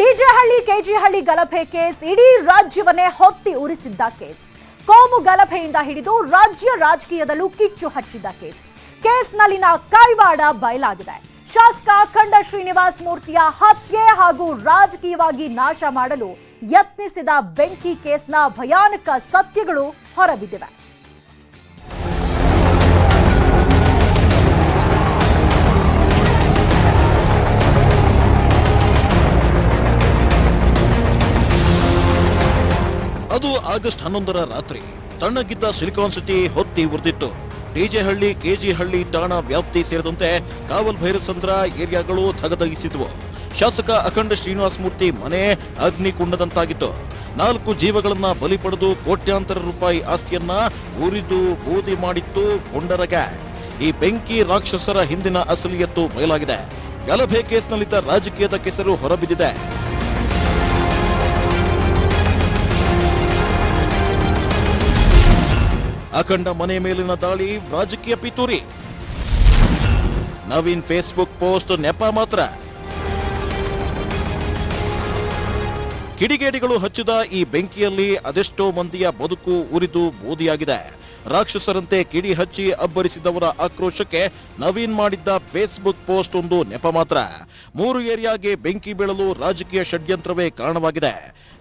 ಡಿಜೆಹಳ್ಳಿ, ಕೆಜಿಹಳ್ಳಿ ಗಲಭೆ ಕೇಸ್ ಇಡೀ ರಾಜ್ಯವನ್ನೇ ಹೊತ್ತಿ ಉರಿಸಿದ್ದ ಕೇಸ್. ಕೋಮು ಗಲಭೆಯಿಂದ ಹಿಡಿದು ರಾಜ್ಯ ರಾಜಕೀಯದಲ್ಲೂ ಕಿಚ್ಚು ಹಚ್ಚಿದ್ದ ಕೇಸ್. ಕೇಸ್ನಲ್ಲಿನ ಕೈವಾಡ ಬಯಲಾಗಿದೆ. ಶಾಸಕ ಅಖಂಡ ಶ್ರೀನಿವಾಸ್ ಮೂರ್ತಿಯ ಹತ್ಯೆ ಹಾಗೂ ರಾಜಕೀಯವಾಗಿ ನಾಶ ಮಾಡಲು ಯತ್ನಿಸಿದ ಬೆಂಕಿ ಕೇಸ್ನ ಭಯಾನಕ ಸತ್ಯಗಳು ಹೊರಬಿದ್ದಿವೆ. ಅದು ಆಗಸ್ಟ್ ಹನ್ನೊಂದರ ರಾತ್ರಿ. ತಣ್ಣಗಿದ್ದ ಸಿಲಿಕಾನ್ ಸಿಟಿ ಹೊತ್ತಿ ಉರಿದಿತ್ತು. ಡಿಜೆಹಳ್ಳಿ, ಕೆಜಿಹಳ್ಳಿ ಠಾಣಾ ವ್ಯಾಪ್ತಿ ಸೇರಿದಂತೆ ಕಾವಲ್ ಭೈರಸಂದ್ರ ಏರಿಯಾಗಳು ಧಗಧಗಿಸಿದ್ವು ಶಾಸಕ ಅಖಂಡ ಶ್ರೀನಿವಾಸ ಮೂರ್ತಿ ಮನೆ ಅಗ್ನಿಕುಂಡದಂತಾಗಿತ್ತು. ನಾಲ್ಕು ಜೀವಗಳನ್ನ ಬಲಿ ಪಡೆದು ಕೋಟ್ಯಾಂತರ ರೂಪಾಯಿ ಆಸ್ತಿಯನ್ನ ಉರಿದು ಬೂದಿ ಮಾಡಿತ್ತು ಗೊಂಡರಗ ಈ ಬೆಂಕಿ ರಾಕ್ಷಸರ ಹಿಂದಿನ ಅಸಲಿಯತ್ತು ಬಯಲಾಗಿದೆ. ಗಲಭೆ ಕೇಸ್ನಲ್ಲಿದ್ದ ರಾಜಕೀಯದ ಕೆಸರು ಹೊರಬಿದ್ದಿದೆ. ಅಖಂಡ ಮನೆ ಮೇಲಿನ ದಾಳಿ ರಾಜಕೀಯ ಪಿತೂರಿ. ನವೀನ್ ಫೇಸ್ಬುಕ್ ಪೋಸ್ಟ್ ನೆಪ ಮಾತ್ರ. ಕಿಡಿಗೇಡಿಗಳು ಹಚ್ಚಿದ ಈ ಬೆಂಕಿಯಲ್ಲಿ ಅದೆಷ್ಟೋ ಮಂದಿಯ ಬದುಕು ಉರಿದು ಬೂದಿಯಾಗಿದೆ. ರಾಕ್ಷಸರಂತೆ ಕಿಡಿ ಹಚ್ಚಿ ಅಬ್ಬರಿಸಿದವರ ಆಕ್ರೋಶಕ್ಕೆ ನವೀನ್ ಮಾಡಿದ್ದ ಫೇಸ್ಬುಕ್ ಪೋಸ್ಟ್ ಒಂದು ನೆಪ ಮಾತ್ರ. ಮೂರು ಏರಿಯಾಗೆ ಬೆಂಕಿ ಬೀಳಲು ರಾಜಕೀಯ ಷಡ್ಯಂತ್ರವೇ ಕಾರಣವಾಗಿದೆ.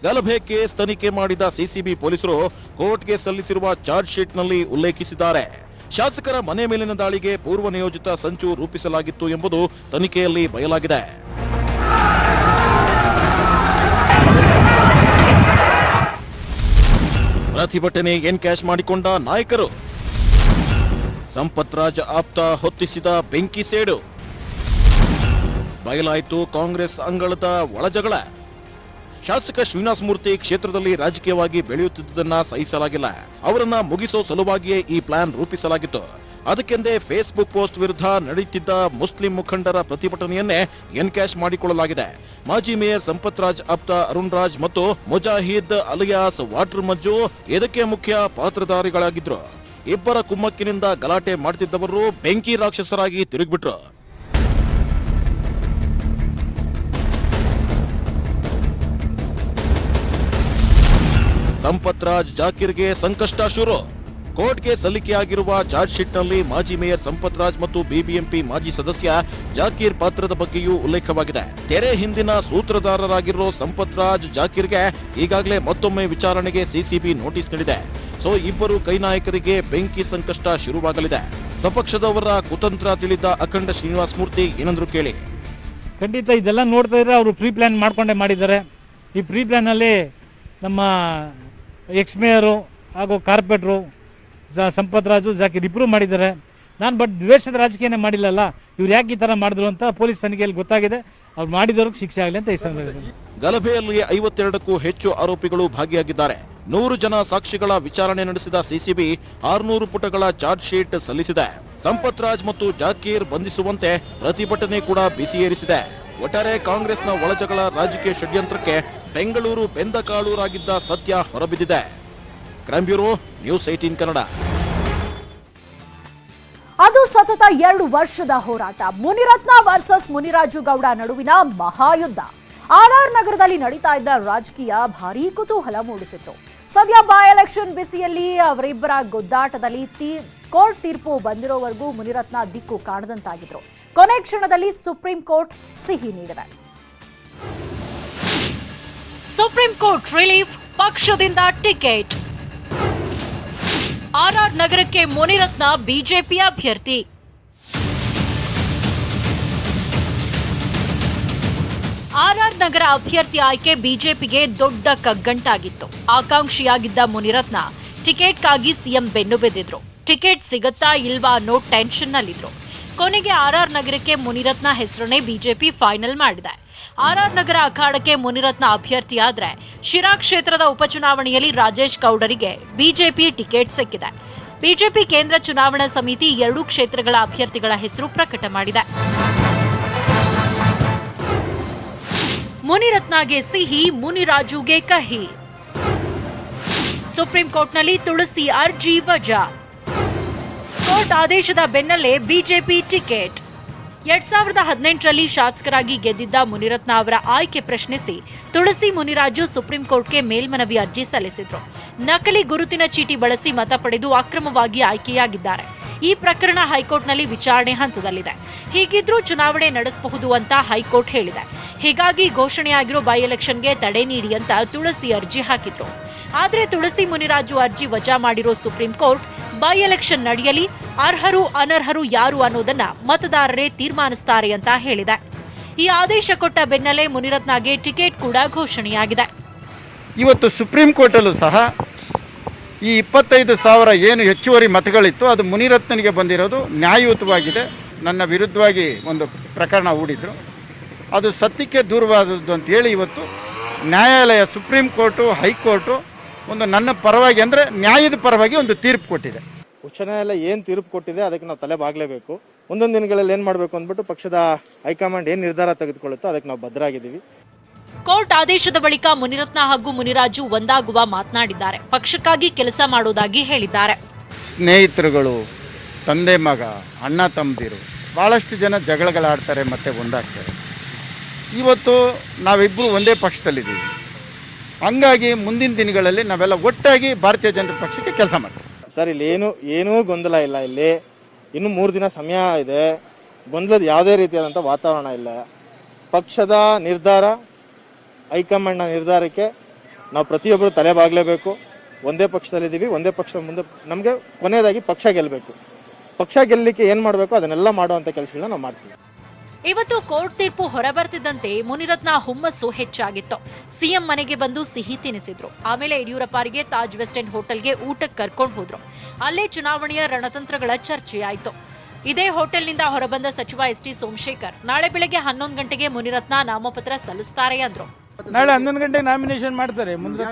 ಗಲಭೆ ಕೇಸ್ ತನಿಖೆ ಮಾಡಿದ ಸಿಸಿಬಿ ಪೊಲೀಸರು ಕೋರ್ಟ್ಗೆ ಸಲ್ಲಿಸಿರುವ ಚಾರ್ಜ್ ಶೀಟ್ನಲ್ಲಿ ಉಲ್ಲೇಖಿಸಿದ್ದಾರೆ. ಶಾಸಕರ ಮನೆ ಮೇಲಿನ ದಾಳಿಗೆ ಪೂರ್ವ ನಿಯೋಜಿತ ಸಂಚು ರೂಪಿಸಲಾಗಿತ್ತು ಎಂಬುದು ತನಿಖೆಯಲ್ಲಿ ಬಯಲಾಗಿದೆ. ಪ್ರತಿಭಟನೆ ಎನ್ಕ್ಯಾಶ್ ಮಾಡಿಕೊಂಡ ನಾಯಕರು? ಸಂಪತ್ ರಾಜ್ ಆಪ್ತ ಹೊತ್ತಿಸಿದ ಬೆಂಕಿ ಸೇಡು. ಬಯಲಾಯಿತು ಕಾಂಗ್ರೆಸ್ ಅಂಗಳದ ಒಳಜಗಳ ಶಾಸಕ ಶ್ರೀನಿವಾಸ ಮೂರ್ತಿ ಕ್ಷೇತ್ರದಲ್ಲಿ ರಾಜಕೀಯವಾಗಿ ಬೆಳೆಯುತ್ತಿದ್ದುದನ್ನ ಸಹಿಸಲಾಗಿಲ್ಲ. ಅವರನ್ನ ಮುಗಿಸೋ ಸಲುವಾಗಿಯೇ ಈ ಪ್ಲಾನ್ ರೂಪಿಸಲಾಗಿತ್ತು. ಅದಕ್ಕೆಂದೇ ಫೇಸ್ಬುಕ್ ಪೋಸ್ಟ್ ವಿರುದ್ಧ ನಡೆಯುತ್ತಿದ್ದ ಮುಸ್ಲಿಂ ಮುಖಂಡರ ಪ್ರತಿಭಟನೆಯನ್ನೇ ಎನ್ಕ್ಯಾಶ್ ಮಾಡಿಕೊಳ್ಳಲಾಗಿದೆ. ಮಾಜಿ ಮೇಯರ್ ಸಂಪತ್ ರಾಜ್ ಆಪ್ತ ಅರುಣ್ ರಾಜ್ ಮತ್ತು ಮುಜಾಹಿದ್ ಅಲಿಯಾಸ್ ವಾಟರ್ ಮಜ್ಜು ಇದಕ್ಕೆ ಮುಖ್ಯ ಪಾತ್ರಧಾರಿಗಳಾಗಿದ್ರು. ಇಬ್ಬರ ಕುಮ್ಮಕ್ಕಿನಿಂದ ಗಲಾಟೆ ಮಾಡ್ತಿದ್ದವರು ಬೆಂಕಿ ರಾಕ್ಷಸರಾಗಿ ತಿರುಗಿಬಿಟ್ರು. ಸಂಪತ್ ರಾಜ್ ಜಾಕಿರ್ಗೆ ಸಂಕಷ್ಟ ಶುರು. ಕೋರ್ಟ್ಗೆ ಸಲ್ಲಿಕೆಯಾಗಿರುವ ಚಾರ್ಜ್ ಶೀಟ್ನಲ್ಲಿ ಮಾಜಿ ಮೇಯರ್ ಸಂಪತ್ ರಾಜ್ ಮತ್ತು ಬಿಬಿಎಂಪಿ ಮಾಜಿ ಸದಸ್ಯ ಜಾಕೀರ್ ಪಾತ್ರದ ಬಗ್ಗೆಯೂ ಉಲ್ಲೇಖವಾಗಿದೆ. ತೆರೆ ಹಿಂದಿನ ಸೂತ್ರಧಾರರಾಗಿರೋ ಸಂಪತ್ ರಾಜ್ ಜಾಕೀರ್ಗೆ ಈಗಾಗಲೇ ಮತ್ತೊಮ್ಮೆ ವಿಚಾರಣೆಗೆ ಸಿಸಿಬಿ ನೋಟಿಸ್ ನೀಡಿದೆ. ಸೊ, ಇಬ್ಬರು ಕೈ ನಾಯಕರಿಗೆ ಬೆಂಕಿ ಸಂಕಷ್ಟ ಶುರುವಾಗಲಿದೆ. ಸ್ವಪಕ್ಷದವರ ಕುತಂತ್ರ ತಿಳಿದ ಅಖಂಡ ಶ್ರೀನಿವಾಸ ಮೂರ್ತಿ ಏನಂದ್ರು ಕೇಳಿ. ಖಂಡಿತ ಇದೆಲ್ಲ ನೋಡ್ತಾ ಇದ್ರೆ ಅವರು ಪ್ರೀ ಪ್ಲ್ಯಾನ್ ಮಾಡ್ಕೊಂಡೇ ಮಾಡಿದ್ದಾರೆ. ಈ ಪ್ರೀ ಪ್ಲ್ಯಾನಲ್ಲಿ ನಮ್ಮ ಎಕ್ಸ್ ಮೇಯರು ಹಾಗೂ ಕಾರ್ಪೊರೇಟ್ರು ಜ ಸಂಪತ್ ರಾಜು ಜಾಕೀರ್ ಇಬ್ಬರು ಮಾಡಿದ್ದಾರೆ. ನಾನು ಬಟ್ ದ್ವೇಷದ ರಾಜಕೀಯನೇ ಮಾಡಿಲ್ಲಲ್ಲ, ಇವ್ರು ಯಾಕೆ ಈ ಥರ ಮಾಡಿದ್ರು ಅಂತ ಪೊಲೀಸ್ ತನಿಖೆಯಲ್ಲಿ ಗೊತ್ತಾಗಿದೆ. ಅವ್ರು ಮಾಡಿದವ್ರಿಗೆ ಶಿಕ್ಷೆ ಆಗಲಿ ಅಂತ ಈ ಸಂದರ್ಭದಲ್ಲಿ ಗಲಭೆಯಲ್ಲಿ ಐವತ್ತೆರಡಕ್ಕೂ ಹೆಚ್ಚು ಆರೋಪಿಗಳು ಭಾಗಿಯಾಗಿದ್ದಾರೆ. ನೂರು ಜನ ಸಾಕ್ಷಿಗಳ ವಿಚಾರಣೆ ನಡೆಸಿದ ಸಿಸಿಬಿ ಆರುನೂರು ಪುಟಗಳ ಚಾರ್ಜ್ ಶೀಟ್ ಸಲ್ಲಿಸಿದೆ. ಸಂಪತ್ ರಾಜ್ ಮತ್ತು ಜಾಕೀರ್ ಬಂಧಿಸುವಂತೆ ಪ್ರತಿಭಟನೆ ಕೂಡ ಬಿಸಿಯೇರಿಸಿದೆ. ಒಟ್ಟಾರೆ ಕಾಂಗ್ರೆಸ್ನ ಒಳಜಗಳ ರಾಜಕೀಯ ಷಡ್ಯಂತ್ರಕ್ಕೆ ಬೆಂಗಳೂರು ಬೆಂದ ಕಾಳೂರಾಗಿದ್ದ ಸತ್ಯ ಹೊರಬಿದ್ದಿದೆ. Crime bureau news eighteen Kannada. ಅದು ಸತತ ಎರಡು ವರ್ಷದ ಹೋರಾಟ. ಮುನಿರತ್ನ ವರ್ಸಸ್ ಮುನಿರಾಜು ಗೌಡ ನಡುವಿನ ಮಹಾಯುದ್ಧ. ಆರ್ಆರ್ ನಗರದಲ್ಲಿ ನಡೀತಾ ಇದ್ದ ರಾಜಕೀಯ ಭಾರೀ ಕುತೂಹಲ ಮೂಡಿಸಿತ್ತು. ಸದ್ಯ ಬೈ ಎಲೆಕ್ಷನ್ ಬಿಸಿಯಲ್ಲಿ ಅವರಿಬ್ಬರ ಗೊದ್ದಾಟದಲ್ಲಿ ತೀ- ಕೋರ್ಟ್ ತೀರ್ಪು ಬಂದಿರೋವರೆಗೂ ಮುನಿರತ್ನ ದಿಕ್ಕು ಕಾಣದಂತಾಗಿದ್ರು. ಕೊನೆ ಕ್ಷಣದಲ್ಲಿ ಸುಪ್ರೀಂ ಕೋರ್ಟ್ ಸಿಹಿ ನೀಡಿದೆ. ಸುಪ್ರೀಂ ಕೋರ್ಟ್ ರಿಲೀಫ್ ಪಕ್ಷದಿಂದ ಟಿಕೆಟ್. ಆರ್ಆರ್ ನಗರಕ್ಕೆ ಮುನಿರತ್ನ ಬಿಜೆಪಿ ಅಭ್ಯರ್ಥಿ. ಆರ್ಆರ್ ನಗರ ಅಭ್ಯರ್ಥಿ ಆಯ್ಕೆ ಬಿಜೆಪಿಗೆ ದೊಡ್ಡ ಕಗ್ಗಂಟಾಗಿತ್ತು. ಆಕಾಂಕ್ಷಿಯಾಗಿದ್ದ ಮುನಿರತ್ನ ಟಿಕೆಟ್ಗಾಗಿ ಸಿಎಂ ಬೆನ್ನು ಬೆದ್ದಿದ್ರು. ಟಿಕೆಟ್ ಸಿಗತ್ತಾ ಇಲ್ವಾ ಅನ್ನೋ ಟೆನ್ಷನ್ನಲ್ಲಿದ್ರು. ಕೊನೆಗೆ ಆರ್ಆರ್ ನಗರಕ್ಕೆ ಮುನಿರತ್ನ ಹೆಸರನ್ನೇ ಬಿಜೆಪಿ ಫೈನಲ್ ಮಾಡಿದೆ. ಆರ್ಆರ್ ನಗರ ಅಖಾಡಕ್ಕೆ ಮುನಿರತ್ನ ಅಭ್ಯರ್ಥಿಯಾದ್ರೆ ಶಿರಾ ಕ್ಷೇತ್ರದ ಉಪಚುನಾವಣೆಯಲ್ಲಿ ರಾಜೇಶ್ ಗೌಡರಿಗೆ ಬಿಜೆಪಿ ಟಿಕೆಟ್ ಸಿಕ್ಕಿದೆ. ಬಿಜೆಪಿ ಕೇಂದ್ರ ಚುನಾವಣಾ ಸಮಿತಿ ಎರಡೂ ಕ್ಷೇತ್ರಗಳ ಅಭ್ಯರ್ಥಿಗಳ ಹೆಸರು ಪ್ರಕಟ ಮಾಡಿದೆ. ಮುನಿರತ್ನಗೆ ಸಿಹಿ, ಮುನಿರಾಜುಗೆ ಕಹಿ. ಸುಪ್ರೀಂ ಕೋರ್ಟ್ನಲ್ಲಿ ತುಳಸಿ ಅರ್ಜಿ ವಜಾ. ಕೋರ್ಟ್ ಆದೇಶದ ಬೆನ್ನಲ್ಲೇ ಬಿಜೆಪಿ ಟಿಕೆಟ್. ಎರಡ್ ಸಾವಿರದ ಹದಿನೆಂಟರಲ್ಲಿ ಶಾಸಕರಾಗಿ ಗೆದ್ದಿದ್ದ ಮುನಿರತ್ನ ಅವರ ಆಯ್ಕೆ ಪ್ರಶ್ನಿಸಿ ತುಳಸಿ ಮುನಿರಾಜು ಸುಪ್ರೀಂ ಕೋರ್ಟ್ಗೆ ಮೇಲ್ಮನವಿ ಅರ್ಜಿ ಸಲ್ಲಿಸಿದ್ರು. ನಕಲಿ ಗುರುತಿನ ಚೀಟಿ ಬಳಸಿ ಮತ ಪಡೆದು ಅಕ್ರಮವಾಗಿ ಆಯ್ಕೆಯಾಗಿದ್ದಾರೆ. ಈ ಪ್ರಕರಣ ಹೈಕೋರ್ಟ್ನಲ್ಲಿ ವಿಚಾರಣೆ ಹಂತದಲ್ಲಿದೆ. ಹೀಗಿದ್ರೂ ಚುನಾವಣೆ ನಡೆಸಬಹುದು ಅಂತ ಹೈಕೋರ್ಟ್ ಹೇಳಿದೆ. ಹೀಗಾಗಿ ಘೋಷಣೆಯಾಗಿರೋ ಬೈ ಎಲೆಕ್ಷನ್ಗೆ ತಡೆ ನೀಡಿ ಅಂತ ತುಳಸಿ ಅರ್ಜಿ ಹಾಕಿದ್ರು. ಆದರೆ ತುಳಸಿ ಮುನಿರಾಜು ಅರ್ಜಿ ವಜಾ ಮಾಡಿರೋ ಸುಪ್ರೀಂ ಕೋರ್ಟ್ ಬೈ ಎಲೆಕ್ಷನ್ ನಡೆಯಲಿ ಅರ್ಹರು, ಅನರ್ಹರು ಯಾರು ಅನ್ನೋದನ್ನ ಮತದಾರರೇ ತೀರ್ಮಾನಿಸ್ತಾರೆ ಅಂತ ಹೇಳಿದೆ. ಈ ಆದೇಶ ಕೊಟ್ಟ ಬೆನ್ನಲ್ಲೇ ಮುನಿರತ್ನಗೆ ಟಿಕೆಟ್ ಕೂಡ ಘೋಷಣೆಯಾಗಿದೆ. ಇವತ್ತು ಸುಪ್ರೀಂ ಕೋರ್ಟಲ್ಲೂ ಸಹ ಈ ಇಪ್ಪತ್ತೈದು ಸಾವಿರ ಏನು ಹೆಚ್ಚುವರಿ ಮತಗಳಿತ್ತು ಅದು ಮುನಿರತ್ನನಿಗೆ ಬಂದಿರೋದು ನ್ಯಾಯಯುತವಾಗಿದೆ. ನನ್ನ ವಿರುದ್ಧವಾಗಿ ಒಂದು ಪ್ರಕರಣ ಹೂಡಿದ್ರು. ಅದು ಸತ್ಯಕ್ಕೆ ದೂರವಾದದ್ದು ಅಂತೇಳಿ ಇವತ್ತು ನ್ಯಾಯಾಲಯ, ಸುಪ್ರೀಂ ಕೋರ್ಟು, ಹೈಕೋರ್ಟು ಒಂದು ನನ್ನ ಪರವಾಗಿ ಅಂದರೆ ನ್ಯಾಯದ ಪರವಾಗಿ ಒಂದು ತೀರ್ಪು ಕೊಟ್ಟಿದೆ. ಉಚ್ಚ ನ್ಯಾಯಾಲಯ ಏನು ತೀರ್ಪು ಕೊಟ್ಟಿದೆ ಅದಕ್ಕೆ ನಾವು ತಲೆ ಬಾಗಲೇಬೇಕು. ಮುಂದೊಂದು ದಿನಗಳಲ್ಲಿ ಏನು ಮಾಡಬೇಕು ಅಂದ್ಬಿಟ್ಟು ಪಕ್ಷದ ಹೈಕಮಾಂಡ್ ಏನು ನಿರ್ಧಾರ ತೆಗೆದುಕೊಳ್ಳುತ್ತೋ ಅದಕ್ಕೆ ನಾವು ಭದ್ರಾಗಿದ್ದೀವಿ. ಕೋರ್ಟ್ ಆದೇಶದ ಬಳಿಕ ಮುನಿರತ್ನ ಹಾಗೂ ಮುನಿರಾಜು ಒಂದಾಗುವ ಮಾತನಾಡಿದ್ದಾರೆ. ಪಕ್ಷಕ್ಕಾಗಿ ಕೆಲಸ ಮಾಡೋದಾಗಿ ಹೇಳಿದ್ದಾರೆ. ಸ್ನೇಹಿತರುಗಳು ತಂದೆ ಮಗ ಅಣ್ಣ ತಮ್ಮದಿರು ಭಾಳಷ್ಟು ಜನ ಜಗಳಗಳಾಡ್ತಾರೆ ಮತ್ತೆ ಒಂದಾಗ್ತಾರೆ. ಇವತ್ತು ನಾವಿಬ್ಬರು ಒಂದೇ ಪಕ್ಷದಲ್ಲಿದ್ದೀವಿ. ಹಂಗಾಗಿ ಮುಂದಿನ ದಿನಗಳಲ್ಲಿ ನಾವೆಲ್ಲ ಒಟ್ಟಾಗಿ ಭಾರತೀಯ ಜನರ ಪಕ್ಷಕ್ಕೆ ಕೆಲಸ ಮಾಡ್ತೀವಿ. ಸರ್, ಇಲ್ಲಿ ಏನು, ಏನೂ ಗೊಂದಲ ಇಲ್ಲ. ಇಲ್ಲಿ ಇನ್ನು ಮೂರು ದಿನ ಸಮಯ ಇದೆ. ಗೊಂದಲದ ಯಾವುದೇ ರೀತಿಯಾದಂಥ ವಾತಾವರಣ ಇಲ್ಲ. ಪಕ್ಷದ ನಿರ್ಧಾರ, ಹೈಕಮಾಂಡ್ನ ನಿರ್ಧಾರಕ್ಕೆ ನಾವು ಪ್ರತಿಯೊಬ್ಬರು ತಲೆ ಬಾಗಲೇಬೇಕು. ಒಂದೇ ಪಕ್ಷದಲ್ಲಿದ್ದೀವಿ ಒಂದೇ ಪಕ್ಷದ ಮುಂದೆ ನಮಗೆ ಕೊನೆಯದಾಗಿ ಪಕ್ಷ ಗೆಲ್ಲಬೇಕು. ಪಕ್ಷ ಗೆಲ್ಲಲಿಕ್ಕೆ ಏನು ಮಾಡಬೇಕು? ಅದನ್ನೆಲ್ಲ ಮಾಡುವಂಥ ಕೆಲಸಗಳನ್ನ ನಾವು ಮಾಡ್ತೀವಿ. ಇವತ್ತು ಕೋರ್ಟ್ ತೀರ್ಪು ಹೊರಬರ್ತಿದ್ದಂತೆ ಮುನಿರತ್ನ ಹುಮ್ಮಸ್ಸು ಹೆಚ್ಚಾಗಿತ್ತು. ಸಿಎಂ ಮನೆಗೆ ಬಂದು ಸಿಹಿ ತಿನಿಸಿದ್ರು. ಆಮೇಲೆ ಯಡಿಯೂರಪ್ಪರಿಗೆ ತಾಜ್ ವೆಸ್ಟ್ ಎಂಡ್ ಹೋಟೆಲ್ಗೆ ಊಟಕ್ಕೆ ಕರ್ಕೊಂಡು ಹೋದ್ರು. ಅಲ್ಲೇ ಚುನಾವಣೆಯ ರಣತಂತ್ರಗಳ ಚರ್ಚೆಯಾಯಿತು. ಇದೇ ಹೋಟೆಲ್ನಿಂದ ಹೊರಬಂದ ಸಚಿವ ಎಸ್ ಟಿ ಸೋಮಶೇಖರ್ ನಾಳೆ ಬೆಳಗ್ಗೆ ಹನ್ನೊಂದು ಗಂಟೆಗೆ ಮುನಿರತ್ನ ನಾಮಪತ್ರ ಸಲ್ಲಿಸ್ತಾರೆ ಅಂದ್ರು. ನಾಳೆ ಹನ್ನೊಂದು ಗಂಟೆಗೆ ನಾಮಿನೇಷನ್ ಮಾಡ್ತಾರೆ ಮುಂದೆ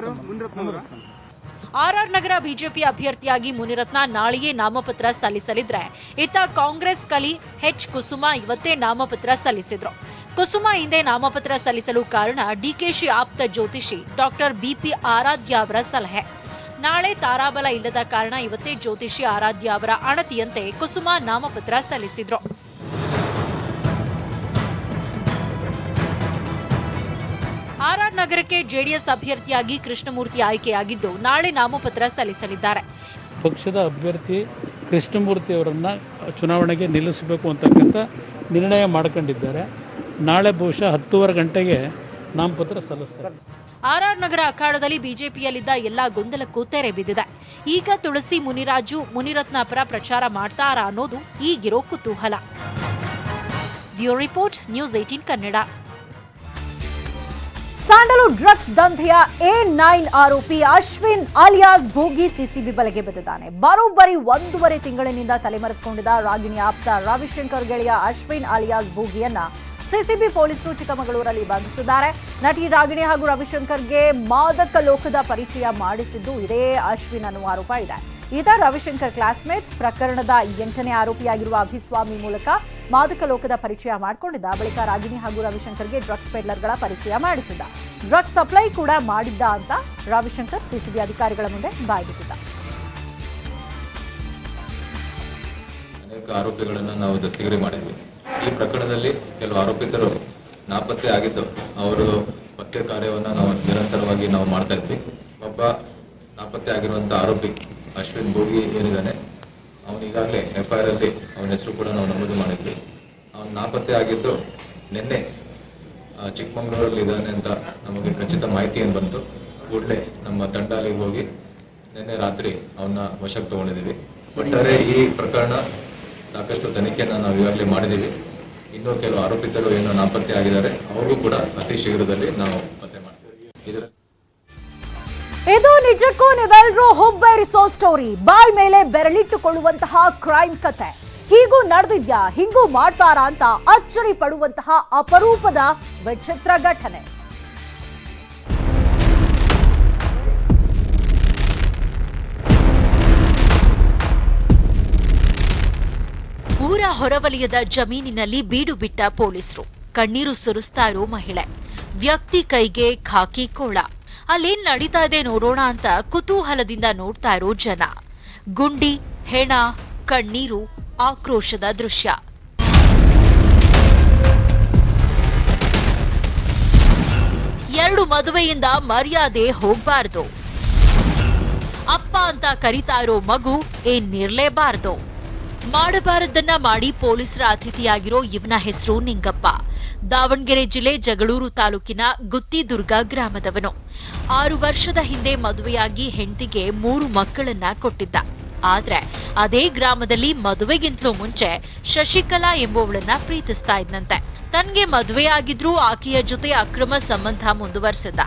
ಆರ್ಆರ್ ನಗರ ಬಿಜೆಪಿ ಅಭ್ಯರ್ಥಿಯಾಗಿ ಮುನಿರತ್ನ ನಾಳೆಯೇ ನಾಮಪತ್ರ ಸಲ್ಲಿಸಲಿದ್ರೆ, ಇತ್ತ ಕಾಂಗ್ರೆಸ್ ಕಲಿ ಹೆಚ್ ಕುಸುಮ ಇವತ್ತೇ ನಾಮಪತ್ರ ಸಲ್ಲಿಸಿದ್ರು. ಕುಸುಮ ಹಿಂದೆ ನಾಮಪತ್ರ ಸಲ್ಲಿಸಲು ಕಾರಣ ಡಿಕೆಶಿ ಆಪ್ತ ಜ್ಯೋತಿಷಿ ಡಾಕ್ಟರ್ ಬಿಪಿ ಆರಾಧ್ಯ ಅವರ ಸಲಹೆ. ನಾಳೆ ತಾರಾಬಲ ಇಲ್ಲದ ಕಾರಣ ಇವತ್ತೇ ಜ್ಯೋತಿಷಿ ಆರಾಧ್ಯ ಅವರ ಅಣತಿಯಂತೆ ಕುಸುಮ ನಾಮಪತ್ರ ಸಲ್ಲಿಸಿದ್ರು. ಆರ್ಆರ್ ನಗರಕ್ಕೆ ಜೆಡಿಎಸ್ ಅಭ್ಯರ್ಥಿಯಾಗಿ ಕೃಷ್ಣಮೂರ್ತಿ ಆಯ್ಕೆಯಾಗಿದ್ದು ನಾಳೆ ನಾಮಪತ್ರ ಸಲ್ಲಿಸಲಿದ್ದಾರೆ. ಪಕ್ಷದ ಅಭ್ಯರ್ಥಿ ಕೃಷ್ಣಮೂರ್ತಿ ಅವರನ್ನ ಚುನಾವಣೆಗೆ ನಿಲ್ಲಿಸಬೇಕು ಅಂತಕ್ಕಂಥ ನಿರ್ಣಯ ಮಾಡಿಕೊಂಡಿದ್ದಾರೆ. ನಾಳೆ ಬಹುಶಃ ಹತ್ತೂವರೆ ಗಂಟೆಗೆ ನಾಮಪತ್ರ ಸಲ್ಲಿಸ್ತಾರೆ. ಆರ್ಆರ್ ನಗರ ಅಖಾಡದಲ್ಲಿ ಬಿಜೆಪಿಯಲ್ಲಿದ್ದ ಎಲ್ಲಾ ಗೊಂದಲಕ್ಕೂ ತೆರೆ ಬಿದ್ದಿದೆ. ಈಗ ತುಳಸಿ ಮುನಿರಾಜು ಮುನಿರತ್ನ ಪರ ಪ್ರಚಾರ ಮಾಡ್ತಾರಾ ಅನ್ನೋದು ಈಗಿರೋ ಕುತೂಹಲ. Bureau report news eighteen Kannada. Sandalwood drugs ದಂಧೆಯ A nine ಆರೋಪಿ ಅಶ್ವಿನ್ ಅಲಿಯಾಸ್ ಭೋಗಿ ಸಿಸಿಬಿ ಬಲೆಗೆ ಬಿದ್ದಿದ್ದಾನೆ. ಬರೋಬ್ಬರಿ ಒಂದೂವರೆ ತಿಂಗಳಿನಿಂದ ತಲೆಮರೆಸಿಕೊಂಡಿದ್ದ ರಾಗಿಣಿ ಆಪ್ತ ರವಿಶಂಕರ್ ಗೆಳೆಯ ಅಶ್ವಿನ್ ಅಲಿಯಾಸ್ ಭೋಗಿಯನ್ನ ಸಿಸಿಬಿ ಪೊಲೀಸರು ಚಿಕ್ಕಮಗಳೂರಲ್ಲಿ ಬಂಧಿಸಿದ್ದಾರೆ. ನಟಿ ರಾಗಿಣಿ ಹಾಗೂ ರವಿಶಂಕರ್ಗೆ ಮಾದಕ ಲೋಕದ ಪರಿಚಯ ಮಾಡಿಸಿದ್ದು ಇದೇ ಅಶ್ವಿನ್ ಅನ್ನುವ ಆರೋಪ ಇದೆ. ಈತ ರವಿಶಂಕರ್ ಕ್ಲಾಸ್ಮೇಟ್ ಪ್ರಕರಣದ ಎಂಟನೇ ಆರೋಪಿಯಾಗಿರುವ ಅಭಿಸ್ವಾಮಿ ಮೂಲಕ ಮಾದಕ ಲೋಕದ ಪರಿಚಯ ಮಾಡಿಕೊಂಡಿದ್ದ. ಬಳಿಕ ರಾಗಿಣಿ ಹಾಗೂ ರವಿಶಂಕರ್ಗೆ ಡ್ರಗ್ಸ್ ಪೆಡ್ಲರ್ಗಳ ಪರಿಚಯ ಮಾಡಿಸಿದ್ದ. ಡ್ರಗ್ಸ್ ಸಪ್ಲೈ ಕೂಡ ಮಾಡಿದ್ದ ಅಂತ ರವಿಶಂಕರ್ ಸಿಸಿಬಿ ಅಧಿಕಾರಿಗಳ ಮುಂದೆ ಬಾಯ್ಬಿಟ್ಟಿದ್ದ ಆರೋಪಿಗಳನ್ನು ನಾವು ದಸ್ತಗಿರಿ ಮಾಡಿದ್ವಿ. ಈ ಪ್ರಕರಣದಲ್ಲಿ ಕೆಲವು ಆರೋಪಿತರು ನಾಪತ್ತೆ ಆಗಿದ್ದು, ಅವರು ಪತ್ತೆ ಕಾರ್ಯವನ್ನು ನಾವು ನಿರಂತರವಾಗಿ ನಾವು ಮಾಡ್ತಾ ಇದ್ವಿ. ಒಬ್ಬ ನಾಪತ್ತೆ ಆಗಿರುವಂಥ ಆರೋಪಿ ಅಶ್ವಿನ್ ಬೋಗಿ ಏನಿದ್ದಾನೆ, ಅವನು ಈಗಾಗಲೇ ಎಫ್ ಐ ಆರ್ ಅಲ್ಲಿ ಅವನ ಹೆಸರು ಕೂಡ ನಾವು ನಮೂದು ಮಾಡಿದ್ವಿ. ಅವನು ನಾಪತ್ತೆ ಆಗಿದ್ದು ನಿನ್ನೆ ಚಿಕ್ಕಮಗಳೂರಲ್ಲಿ ಇದ್ದಾನೆ ಅಂತ ನಮಗೆ ಖಚಿತ ಮಾಹಿತಿ ಏನು ಬಂತು. ಕೂಡಲೇ ನಮ್ಮ ತಂಡ ಅಲ್ಲಿಗೆ ಹೋಗಿ ನಿನ್ನೆ ರಾತ್ರಿ ಅವನ್ನ ವಶಕ್ಕೆ ತಗೊಂಡಿದ್ದೀವಿ. ಒಟ್ಟಾರೆ ಈ ಪ್ರಕರಣ ಸಾಕಷ್ಟು ತನಿಖೆಯನ್ನು ನಾವು ಈಗಾಗಲೇ ಮಾಡಿದ್ದೀವಿ. ಇನ್ನೂ ಕೆಲವು ಆರೋಪಿತರು ಏನು ನಾಪತ್ತೆ ಆಗಿದ್ದಾರೆ ಅವರು ಕೂಡ ಅತಿ ಶೀಘ್ರದಲ್ಲಿ ನಾವು ಪತ್ತೆ ಮಾಡ್ತೀವಿ. ಇದರ ಇದು ನಿಜಕ್ಕೂ ನೀವೆಲ್ಲರೂ ಹುಬ್ಬೇರಿಸೋ ಸ್ಟೋರಿ ಬಾಯ್ ಮೇಲೆ ಬೆರಳಿಟ್ಟುಕೊಳ್ಳುವಂತಹ ಕ್ರೈಮ್ ಕತೆ. ಹೀಗೂ ನಡೆದಿದ್ಯಾ, ಹಿಂಗೂ ಮಾಡ್ತಾರಾ ಅಂತ ಅಚ್ಚರಿ ಪಡುವಂತಹ ಅಪರೂಪದ ವಿಚಿತ್ರ ಘಟನೆ. ಊರ ಹೊರವಲಯದ ಜಮೀನಿನಲ್ಲಿ ಬೀಡು ಬಿಟ್ಟ ಪೊಲೀಸರು. ಕಣ್ಣೀರು ಸುರಿಸ್ತಾ ಇರೋ ಮಹಿಳೆ. ವ್ಯಕ್ತಿ ಕೈಗೆ ಖಾಕಿ ಕೋಳ. ಅಲ್ಲಿ ನಡೀತಾ ಇದೆ ನೋಡೋಣ ಅಂತ ಕುತೂಹಲದಿಂದ ನೋಡ್ತಾ ಇರೋ ಜನ. ಗುಂಡಿ, ಹೆಣ, ಕಣ್ಣೀರು, ಆಕ್ರೋಶದ ದೃಶ್ಯ. ಎರಡು ಮದುವೆಯಿಂದ ಮರ್ಯಾದೆ ಹೋಗ್ಬಾರ್ದು. ಅಪ್ಪ ಅಂತ ಕರಿತಾ ಇರೋ ಮಗು ಏನ್ ನಿರ್ಲೇಬಾರದು. ಮಾಡಬಾರದನ್ನ ಮಾಡಿ ಪೊಲೀಸರ ಅತಿಥಿಯಾಗಿರೋ ಇವನ ಹೆಸರು ನಿಂಗಪ್ಪ. ದಾವಣಗೆರೆ ಜಿಲ್ಲೆ ಜಗಳೂರು ತಾಲೂಕಿನ ಗುತ್ತಿದುರ್ಗ ಗ್ರಾಮದವನು. ಆರು ವರ್ಷದ ಹಿಂದೆ ಮದುವೆಯಾಗಿ ಹೆಂಡತಿಗೆ ಮೂರು ಮಕ್ಕಳನ್ನ ಕೊಟ್ಟಿದ್ದ. ಆದ್ರೆ ಅದೇ ಗ್ರಾಮದಲ್ಲಿ ಮದುವೆಗಿಂತಲೂ ಮುಂಚೆ ಶಶಿಕಲಾ ಎಂಬುವಳನ್ನ ಪ್ರೀತಿಸ್ತಾ ಇದ್ನಂತೆ. ತನ್ಗೆ ಮದುವೆಯಾಗಿದ್ರೂ ಆಕೆಯ ಜೊತೆ ಅಕ್ರಮ ಸಂಬಂಧ ಮುಂದುವರೆಸಿದ್ದ.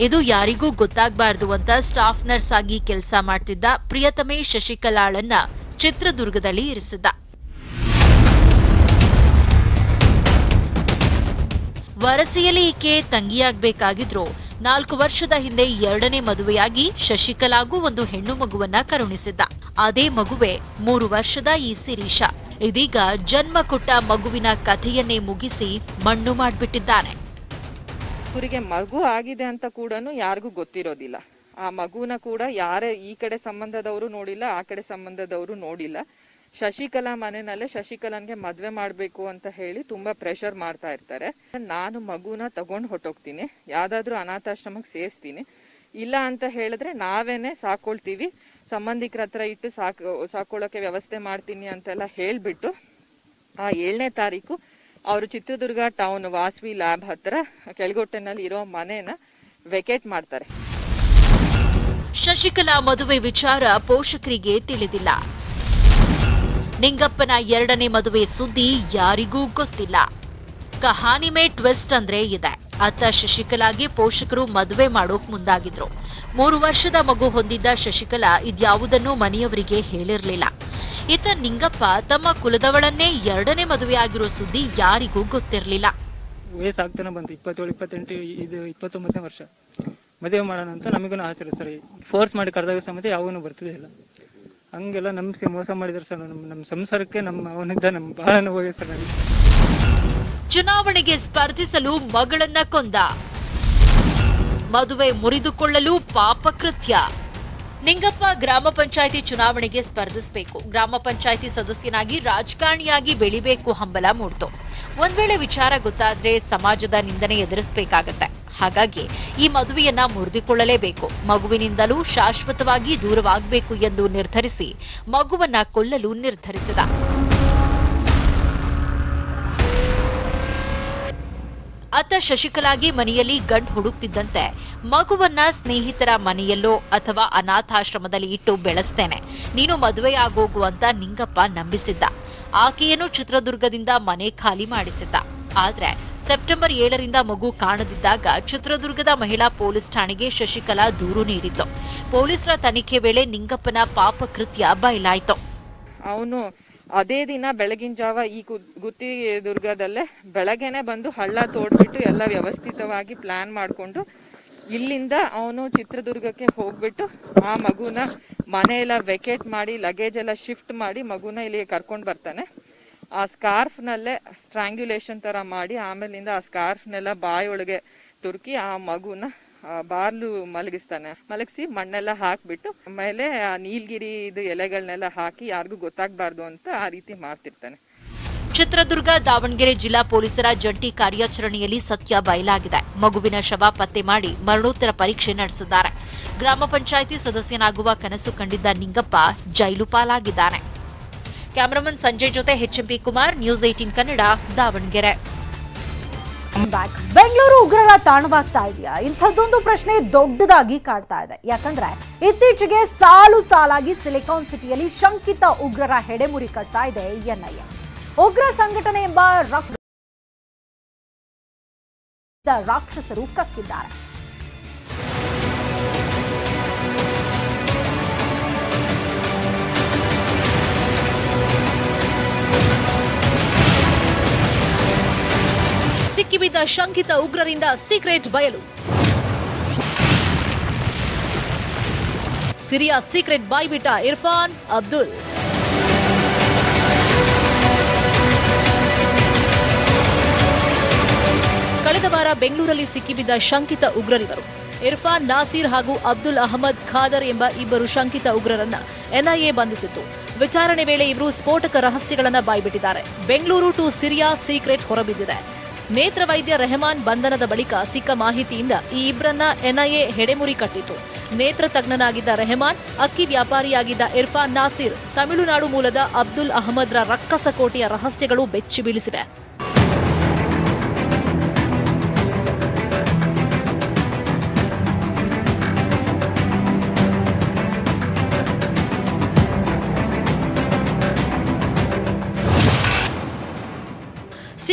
ಇದು ಯಾರಿಗೂ ಗೊತ್ತಾಗಬಾರದು ಅಂತ ಸ್ಟಾಫ್ ನರ್ಸ್ ಆಗಿ ಕೆಲಸ ಮಾಡ್ತಿದ್ದ ಪ್ರಿಯತಮೆ ಶಶಿಕಲಾಳನ್ನ ಚಿತ್ರದುರ್ಗದಲ್ಲಿ ಇರಿಸಿದ್ದ. ವರಸೆಯಲ್ಲಿ ಈಕೆ ತಂಗಿಯಾಗಬೇಕಾಗಿದ್ರು. ನಾಲ್ಕು ವರ್ಷದ ಹಿಂದೆ ಎರಡನೇ ಮದುವೆಯಾಗಿ ಶಶಿಕಲಾಗೂ ಒಂದು ಹೆಣ್ಣು ಮಗುವನ್ನ ಕರುಣಿಸಿದ್ದ. ಅದೇ ಮಗುವೆ ಮೂರು ವರ್ಷದ ಈ ಸಿರೀಶ ಇದೀಗ ಜನ್ಮ ಕೊಟ್ಟ ಮಗುವಿನ ಕಥೆಯನ್ನೇ ಮುಗಿಸಿ ಮಣ್ಣು ಮಾಡಿಬಿಟ್ಟಿದ್ದಾನೆ. ಕುರಿಗೆ ಮಗು ಆಗಿದೆ ಅಂತ ಕೂಡ ಯಾರಿಗೂ ಗೊತ್ತಿರೋದಿಲ್ಲ. ಆ ಮಗುನ ಕೂಡ ಯಾರೇ ಈ ಕಡೆ ಸಂಬಂಧದವರು ನೋಡಿಲ್ಲ, ಆ ಕಡೆ ಸಂಬಂಧದವರು ನೋಡಿಲ್ಲ. ಶಶಿಕಲಾ ಮನೆನಲ್ಲೇ ಶಶಿಕಲಾನ್ಗೆ ಮದ್ವೆ ಮಾಡ್ಬೇಕು ಅಂತ ಹೇಳಿ ತುಂಬಾ ಪ್ರೆಷರ್ ಮಾಡ್ತಾ ಇರ್ತಾರೆ. ನಾನು ಮಗುನ ತಗೊಂಡ್ ಹೊಟ್ಟೋಗ್ತೀನಿ ಯಾವ್ದಾದ್ರು ಅನಾಥಾಶ್ರಮಕ್ಕೆ ಸೇರಿಸ್ತೀನಿ. ಇಲ್ಲ ಅಂತ ಹೇಳಿದ್ರೆ ನಾವೇನೆ ಸಾಕೊಳ್ತೀವಿ. ಸಂಬಂಧಿಕರ ಹತ್ರ ಇಟ್ಟು ಸಾಕು ಸಾಕೊಳ್ಳೋಕೆ ವ್ಯವಸ್ಥೆ ಮಾಡ್ತೀನಿ ಅಂತೆಲ್ಲ ಹೇಳ್ಬಿಟ್ಟು ಆ ಏಳನೇ ತಾರೀಕು ಅವರು ಚಿತ್ರದುರ್ಗ ಟೌನ್ ವಾಸವಿ ಲ್ಯಾಬ್ ಹತ್ರ ಕೆಳಗೊಟ್ಟೆನಲ್ಲಿ ಇರೋ ಮನೇನ ವೆಕೇಟ್ ಮಾಡ್ತಾರೆ. ಶಶಿಕಲಾ ಮದುವೆ ವಿಚಾರ ಪೋಷಕರಿಗೆ ತಿಳಿದಿಲ್ಲ. ನಿಂಗಪ್ಪನ ಎರಡನೇ ಮದುವೆ ಸುದ್ದಿ ಯಾರಿಗೂ ಗೊತ್ತಿಲ್ಲ. ಕಹಾನಿ ಮೇ ಟ್ವಿಸ್ಟ್ ಅಂದ್ರೆ ಇದೆ. ಅತ್ತ ಶಶಿಕಲಾಗೆ ಪೋಷಕರು ಮದುವೆ ಮಾಡೋಕ್ ಮುಂದಾಗಿದ್ರು. ಮೂರು ವರ್ಷದ ಮಗು ಹೊಂದಿದ್ದ ಶಶಿಕಲಾ ಇದ್ಯಾವುದನ್ನೂ ಮನೆಯವರಿಗೆ ಹೇಳಿರಲಿಲ್ಲ. ಇತ್ತ ನಿಂಗಪ್ಪ ತಮ್ಮ ಕುಲದವಳನ್ನೇ ಎರಡನೇ ಮದುವೆಯಾಗಿರೋ ಸುದ್ದಿ ಯಾರಿಗೂ ಗೊತ್ತಿರಲಿಲ್ಲ. ವಯಸ್ಸಾಗ್ತಾನೆ ಬಂತು. ಇಪ್ಪತ್ತೇಳು, ಇಪ್ಪತ್ತೆಂಟು, ಇದು ಇಪ್ಪತ್ತೊಂಬತ್ತನೇ ವರ್ಷ. ಮದುವೆ ಮಾಡೋಣ ಅಂತ ನಮಗೂ ಆಸೆ ಫೋರ್ಸ್ ಮಾಡಿ ಕರೆದಾಗ ಸಮೇತ ಯಾವನು ಬರ್ತಿದೆ ಇಲ್ಲ. ಹಂಗೆಲ್ಲ ನಂಬಿಸಿ ಮೋಸ ಮಾಡಿದ್ರೆ ಸರ್. ನಮ್ಮ ನಮ್ಮ ಸಂಸಾರಕ್ಕೆ ನಮ್ಮ ಅವನಿಂದ ನಮ್ಮ ಬಹಳ ನೋವಾಗಿದೆ ಸರ್ ಚುನಾವಣೆಗೆ ಸ್ಪರ್ಧಿಸಲು ಮಗಳನ್ನ ಕೊಂದ. ಮದುವೆ ಮುರಿದುಕೊಳ್ಳಲು ಪಾಪಕೃತ್ಯ ನಿಂಗಪ್ಪ ಗ್ರಾಮ ಪಂಚಾಯಿತಿ ಚುನಾವಣೆಗೆ ಸ್ಪರ್ಧಿಸಬೇಕು. ಗ್ರಾಮ ಪಂಚಾಯಿತಿ ಸದಸ್ಯನಾಗಿ ರಾಜಕಾರಣಿಯಾಗಿ ಬೆಳಿಬೇಕು ಹಂಬಲ ಮೂಡ್ತು. ಒಂದ್ ವೇಳೆ ವಿಚಾರ ಗೊತ್ತಾದ್ರೆ ಸಮಾಜದ ನಿಂದನೆ ಎದುರಿಸಬೇಕಾಗತ್ತೆ. ಹಾಗಾಗಿ ಈ ಮದುವೆಯನ್ನ ಮುರಿದುಕೊಳ್ಳಲೇಬೇಕು. ಮಗುವಿನಿಂದಲೂ ಶಾಶ್ವತವಾಗಿ ದೂರವಾಗಬೇಕು ಎಂದು ನಿರ್ಧರಿಸಿ ಮಗುವನ್ನ ಕೊಲ್ಲಲು ನಿರ್ಧರಿಸಿದ. ಅತ್ತ ಶಶಿಕಲಾಗಿ ಮನೆಯಲ್ಲಿ ಗಂಡ್ ಹುಡುಕ್ತಿದ್ದಂತೆ ಮಗುವನ್ನ ಸ್ನೇಹಿತರ ಮನೆಯಲ್ಲೋ ಅಥವಾ ಅನಾಥಾಶ್ರಮದಲ್ಲಿ ಇಟ್ಟು ಬೆಳೆಸ್ತೇನೆ. ನೀನು ಮದುವೆಯಾಗೋಗು ಅಂತ ನಿಂಗಪ್ಪ ನಂಬಿಸಿದ್ದ. ಆಕೆಯನ್ನು ಚಿತ್ರದುರ್ಗದಿಂದ ಮನೆ ಖಾಲಿ ಮಾಡಿಸಿದ್ದ. ಆದ್ರೆ ಸೆಪ್ಟೆಂಬರ್ ಏಳರಿಂದ ಮಗು ಕಾಣದಿದ್ದಾಗ ಚಿತ್ರದುರ್ಗದ ಮಹಿಳಾ ಪೊಲೀಸ್ ಠಾಣೆಗೆ ಶಶಿಕಲಾ ದೂರು ನೀಡಿದ್ಲು ಪೊಲೀಸರ ತನಿಖೆ ವೇಳೆ ನಿಂಗಪ್ಪನ ಪಾಪ ಕೃತ್ಯ ಬಯಲಾಯಿತು. ಅವನು ಅದೇ ದಿನ ಬೆಳಗಿನ ಜಾವ ಈ ಗುತ್ತಿ ದುರ್ಗದಲ್ಲೇ ಬೆಳಗ್ಗೆನೆ ಬಂದು ಹಳ್ಳ ತೋಡ್ಬಿಟ್ಟು ಎಲ್ಲ ವ್ಯವಸ್ಥಿತವಾಗಿ ಪ್ಲಾನ್ ಮಾಡಿಕೊಂಡು ಇಲ್ಲಿಂದ ಅವನು ಚಿತ್ರದುರ್ಗಕ್ಕೆ ಹೋಗ್ಬಿಟ್ಟು ಆ ಮಗುನ ಮನೆ ಎಲ್ಲ ವೆಕೇಟ್ ಮಾಡಿ ಲಗೇಜ್ ಎಲ್ಲ ಶಿಫ್ಟ್ ಮಾಡಿ ಮಗುನ ಇಲ್ಲಿಗೆ ಕರ್ಕೊಂಡು ಬರ್ತಾನೆ. ಆ ಸ್ಕಾರ್ಫ್ನಲ್ಲೇ ಸ್ಟ್ರಾಂಗ್ಯುಲೇಷನ್ ತರ ಮಾಡಿ ಆಮೇಲಿಂದ ಆ ಸ್ಕಾರ್ಫ್ನೆಲ್ಲ ಬಾಯೊಳಗೆ ತುರ್ಕಿ ಆ ಮಗುನ ಬಾರ್ಲು ಮಲಗಿಸ್ತಾನೆ. ಮಲಗಿಸಿ ಮಣ್ಣೆಲ್ಲ ಹಾಕ್ಬಿಟ್ಟು ಆಮೇಲೆ ಆ ನೀಲ್ಗಿರಿ ಇದು ಎಲೆಗಳನ್ನೆಲ್ಲ ಹಾಕಿ ಯಾರಿಗೂ ಗೊತ್ತಾಗಬಾರ್ದು ಅಂತ ಆ ರೀತಿ ಮಾಡ್ತಿರ್ತಾನೆ. ಚಿತ್ರದುರ್ಗ, ದಾವಣಗೆರೆ ಜಿಲ್ಲಾ ಪೊಲೀಸರ ಜಂಟಿ ಕಾರ್ಯಾಚರಣೆಯಲ್ಲಿ ಸತ್ಯ ಬಯಲಾಗಿದೆ. ಮಗುವಿನ ಶವ ಪತ್ತೆ ಮಾಡಿ ಮರಣೋತ್ತರ ಪರೀಕ್ಷೆ ನಡೆಸಿದ್ದಾರೆ. ಗ್ರಾಮ ಪಂಚಾಯಿತಿ ಸದಸ್ಯನಾಗುವ ಕನಸು ಕಂಡಿದ್ದ ನಿಂಗಪ್ಪ ಜೈಲು ಪಾಲಾಗಿದ್ದಾನೆ. ಕ್ಯಾಮರಾಮನ್ ಸಂಜಯ್ ಜೊತೆ HMP Kumar news eighteen Kannada, Davanagere. Bengaluru ಉಗ್ರರ ತಾಣವಾಗ್ತಾ ಇದೆಯಾ? ಇಂಥದ್ದೊಂದು ಪ್ರಶ್ನೆ ದೊಡ್ಡದಾಗಿ ಕಾಡ್ತಾ ಇದೆ. ಯಾಕಂದ್ರೆ ಇತ್ತೀಚೆಗೆ ಸಾಲು ಸಾಲಾಗಿ ಸಿಲಿಕಾನ್ ಸಿಟಿಯಲ್ಲಿ ಶಂಕಿತ ಉಗ್ರರ ಹೆಡೆಮುರಿ ಕಟ್ತಾ ಇದೆ ಎನ್ಐಎ ಉಗ್ರ ಸಂಘಟನೆ ಎಂಬ ರಕ್- ರಾಕ್ಷಸರು ಕಕ್ಕಿದ್ದಾರೆ. ಸಿಕ್ಕಿಬಿದ್ದ ಶಂಕಿತ ಉಗ್ರರಿಂದ ಸೀಕ್ರೆಟ್ ಬಯಲು. ಸಿರಿಯಾ ಸೀಕ್ರೆಟ್ ಬಾಯ್ಬಿಟ್ಟ ಇರ್ಫಾನ್ ಅಬ್ದುಲ್. ಕಳೆದ ವಾರ ಬೆಂಗಳೂರಲ್ಲಿ ಸಿಕ್ಕಿಬಿದ್ದ ಶಂಕಿತ ಉಗ್ರರಿವರು, ಇರ್ಫಾನ್ ನಾಸೀರ್ ಹಾಗೂ ಅಬ್ದುಲ್ ಅಹಮದ್ ಖಾದರ್ ಎಂಬ ಇಬ್ಬರು ಶಂಕಿತ ಉಗ್ರರನ್ನ ಎನ್ಐಎ ಬಂಧಿಸಿತ್ತು. ವಿಚಾರಣೆ ವೇಳೆ ಇವರು ಸ್ಫೋಟಕ ರಹಸ್ಯಗಳನ್ನು ಬಾಯ್ಬಿಟ್ಟಿದ್ದಾರೆ. ಬೆಂಗಳೂರು ಟು ಸಿರಿಯಾ ಸೀಕ್ರೆಟ್ ಹೊರಬಿದ್ದಿದೆ. ನೇತ್ರ ವೈದ್ಯ ರೆಹಮಾನ್ ಬಂಧನದ ಬಳಿಕ ಸಿಕ್ಕ ಮಾಹಿತಿಯಿಂದ ಈ ಇಬ್ಬರನ್ನ ಎನ್ಐಎ ಹೆಡೆಮುರಿ ಕಟ್ಟಿತು. ನೇತ್ರ ತಜ್ಞನಾಗಿದ್ದ ರೆಹಮಾನ್, ಅಕ್ಕಿ ವ್ಯಾಪಾರಿಯಾಗಿದ್ದ ಇರ್ಫಾನ್ ನಾಸಿರ್, ತಮಿಳುನಾಡು ಮೂಲದ ಅಬ್ದುಲ್ ಅಹಮದ್ರ ರಕ್ಕಸ ಕೋಟೆಯ ರಹಸ್ಯಗಳು ಬೆಚ್ಚಿ ಬೀಳಿಸಿವೆ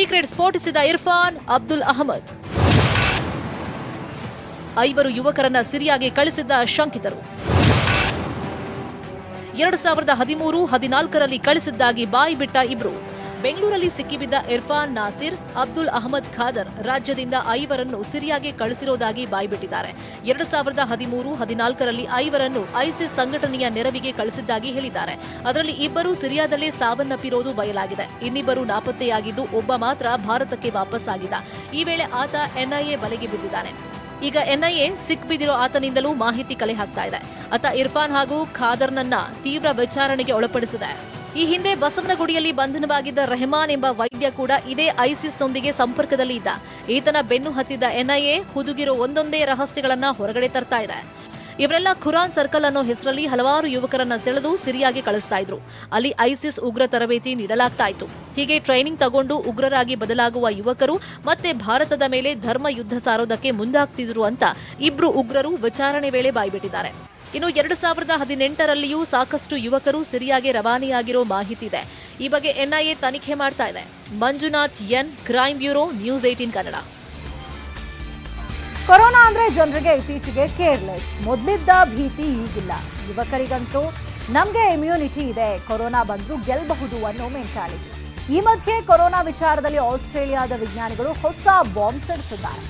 ಸೀಕ್ರೆಟ್ ಸ್ಫೋಟಿಸಿದ ಇರ್ಫಾನ್ ಅಬ್ದುಲ್ ಅಹಮದ್. ಐವರು ಯುವಕರನ್ನ ಸಿರಿಯಾಗೆ ಕಳಿಸಿದ್ದ ಶಂಕಿತರು. ಎರಡು ಸಾವಿರದ ಹದಿಮೂರು ಹದಿನಾಲ್ಕರಲ್ಲಿ ಕಳಿಸಿದ್ದಾಗಿ ಬಾಯಿ ಬಿಟ್ಟ ಇಬ್ರು. ಬೆಂಗಳೂರಲ್ಲಿ ಸಿಕ್ಕಿಬಿದ್ದ ಇರ್ಫಾನ್ ನಾಸಿರ್, ಅಬ್ದುಲ್ ಅಹಮದ್ ಖಾದರ್ ರಾಜ್ಯದಿಂದ ಐವರನ್ನು ಸಿರಿಯಾಗೆ ಕಳಿಸಿರೋದಾಗಿ ಬಾಯ್ಬಿಟ್ಟಿದ್ದಾರೆ. ಎರಡು ಸಾವಿರದ ಹದಿಮೂರು, ಹದಿನಾಲ್ಕರಲ್ಲಿ ಐವರನ್ನು ಐಸಿಸ್ ಸಂಘಟನೆಯ ನೆರವಿಗೆ ಕಳಿಸಿದ್ದಾಗಿ ಹೇಳಿದ್ದಾರೆ. ಅದರಲ್ಲಿ ಇಬ್ಬರು ಸಿರಿಯಾದಲ್ಲೇ ಸಾವನ್ನಪ್ಪಿರೋದು ಬಯಲಾಗಿದೆ. ಇನ್ನಿಬ್ಬರು ನಾಪತ್ತೆಯಾಗಿದ್ದು ಒಬ್ಬ ಮಾತ್ರ ಭಾರತಕ್ಕೆ ವಾಪಸ್ ಆಗಿದ್ದ. ಈ ವೇಳೆ ಆತ ಎನ್ಐಎ ಬಲೆಗೆ ಬಿದ್ದಿದ್ದಾನೆ. ಈಗ ಎನ್ಐಎ ಸಿಕ್ ಬಿದ್ದಿರೋ ಆತನಿಂದಲೂ ಮಾಹಿತಿ ಕಲೆ ಹಾಕ್ತಾ ಇದೆ. ಆತ ಇರ್ಫಾನ್ ಹಾಗೂ ಖಾದರ್ನನ್ನ ತೀವ್ರ ವಿಚಾರಣೆಗೆ ಒಳಪಡಿಸಿದೆ. ಈ ಹಿಂದೆ ಬಸವನಗುಡಿಯಲ್ಲಿ ಬಂಧನವಾಗಿದ್ದ ರೆಹಮಾನ್ ಎಂಬ ವೈದ್ಯ ಕೂಡ ಇದೇ ಐಸಿಸ್ನೊಂದಿಗೆ ಸಂಪರ್ಕದಲ್ಲಿ ಇದ್ದ. ಈತನ ಬೆನ್ನು ಹತ್ತಿದ್ದ ಎನ್ಐಎ ಹುದುಗಿರೋ ಒಂದೊಂದೇ ರಹಸ್ಯಗಳನ್ನ ಹೊರಗಡೆ ತರ್ತಾ ಇದೆ. ಇವರೆಲ್ಲ ಖುರಾನ್ ಸರ್ಕಲ್ ಅನ್ನೋ ಹೆಸರಲ್ಲಿ ಹಲವಾರು ಯುವಕರನ್ನ ಸೆಳೆದು ಸಿರಿಯಾಗೆ ಕಳಿಸ್ತಾ ಇದ್ರು. ಅಲ್ಲಿ ಐಸಿಸ್ ಉಗ್ರ ತರಬೇತಿ ನೀಡಲಾಗ್ತಾ ಇತ್ತು. ಹೀಗೆ ಟ್ರೈನಿಂಗ್ ತಗೊಂಡು ಉಗ್ರರಾಗಿ ಬದಲಾಗುವ ಯುವಕರು ಮತ್ತೆ ಭಾರತದ ಮೇಲೆ ಧರ್ಮ ಯುದ್ಧ ಸಾರೋದಕ್ಕೆ ಮುಂದಾಗ್ತಿದ್ರು ಅಂತ ಇಬ್ರು ಉಗ್ರರು ವಿಚಾರಣೆ ವೇಳೆ ಬಾಯ್ಬಿಟ್ಟಿದ್ದಾರೆ. ಇನ್ನು ಎರಡು ಸಾವಿರದ ಹದಿನೆಂಟರಲ್ಲಿಯೂ ಸಾಕಷ್ಟು ಯುವಕರು ಸಿರಿಯಾಗೆ ರವಾನೆಯಾಗಿರೋ ಮಾಹಿತಿ ಇದೆ. ಈ ಬಗ್ಗೆ ಎನ್ಐಎ ತನಿಖೆ ಮಾಡ್ತಾ ಇದೆ. Manjunath, N, crime bureau, news eighteen Kannada. Corona ಅಂದ್ರೆ ಜನರಿಗೆ ಇತ್ತೀಚೆಗೆ ಕೇರ್ಲೆಸ್. ಮೊದಲಿದ್ದ ಭೀತಿ ಈಗಿಲ್ಲ. ಯುವಕರಿಗಂತೂ ನಮಗೆ ಇಮ್ಯುನಿಟಿ ಇದೆ. ಕೊರೋನಾ ಬಂದರೂ ಗೆಲ್ಲಬಹುದು ಅನ್ನೋ ಮೆಂಟಾಲಿಟಿ ಈ ಮಧ್ಯೆ ಕೊರೋನಾ ವಿಚಾರದಲ್ಲಿ ಆಸ್ಟ್ರೇಲಿಯಾದ ವಿಜ್ಞಾನಿಗಳು ಹೊಸ ಬಾಂಬ್ ಸಿಡಿಸಿದ್ದಾರೆ